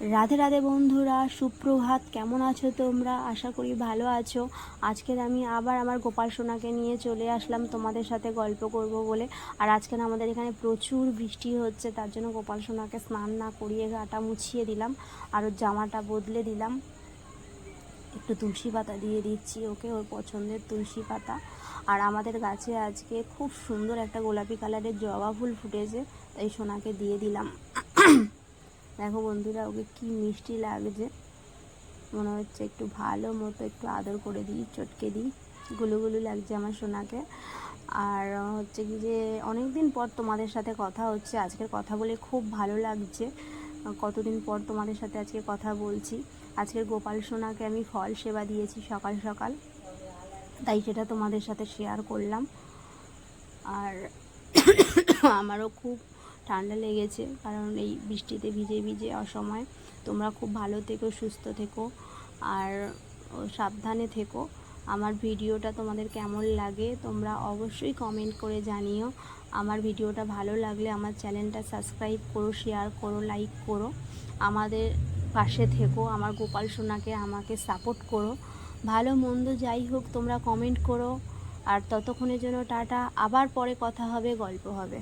রাধে রাধে বন্ধুরা, সুপ্রভাত, কেমন আছো তোমরা? আশা করি ভালো আছো। আজকের আমি আবার আমার গোপাল সোনাকে নিয়ে চলে আসলাম, তোমাদের সাথে গল্প করব বলে। আর আজকে আমাদের এখানে প্রচুর বৃষ্টি হচ্ছে, তার জন্য গোপাল সোনাকে স্নান না করিয়ে গাটা মুছিয়ে দিলাম, আর ওর জামাটা বদলে দিলাম। একটু তুলসী পাতা দিয়ে দিচ্ছি ওকে, ওর পছন্দের তুলসী পাতা। আর আমাদের গাছে আজকে খুব সুন্দর একটা গোলাপি কালারের জবা ফুল ফুটেছে, তাই সোনাকে দিয়ে দিলাম। দেখো বন্ধুরা, ওকে কি মিষ্টি লাগছে। মনে হচ্ছে একটু ভালো মতো একটু আদর করে দিই, চটকে দিই। গুলুগুলু লাগছে আমার সোনাকে। আর হচ্ছে কি যে অনেক দিন পর তোমাদের সাথে কথা হচ্ছে। আজকের কথা বলে খুব ভালো লাগছে। কতদিন পর তোমাদের সাথে আজকে কথা বলছি। আজকের গোপাল সোনাকে আমি ফল সেবা দিয়েছি সকাল সকাল। তাই সেটা তোমাদের সাথে শেয়ার করলাম। আর আমারও খুব ঠান্ডা লেগেছে, কারণ এই বৃষ্টিতে ভিজে ভিজে অসময় তোমরা খুব ভালো থেকো, সুস্থ থেকো আর সাবধানে থেকো। আমার ভিডিওটা তোমাদের কেমন লাগে তোমরা অবশ্যই কমেন্ট করে জানিও। আমার ভিডিওটা ভালো লাগলে আমার চ্যানেলটা সাবস্ক্রাইব করো শেয়ার করো লাইক করো। আমাদের পাশে থেকো, আমার গোপাল সোনাকে আমাকে সাপোর্ট করো। ভালো মন্দ যাই হোক তোমরা কমেন্ট করো। আর ততক্ষণের জন্য টাটা, আবার পরে কথা হবে, গল্প হবে।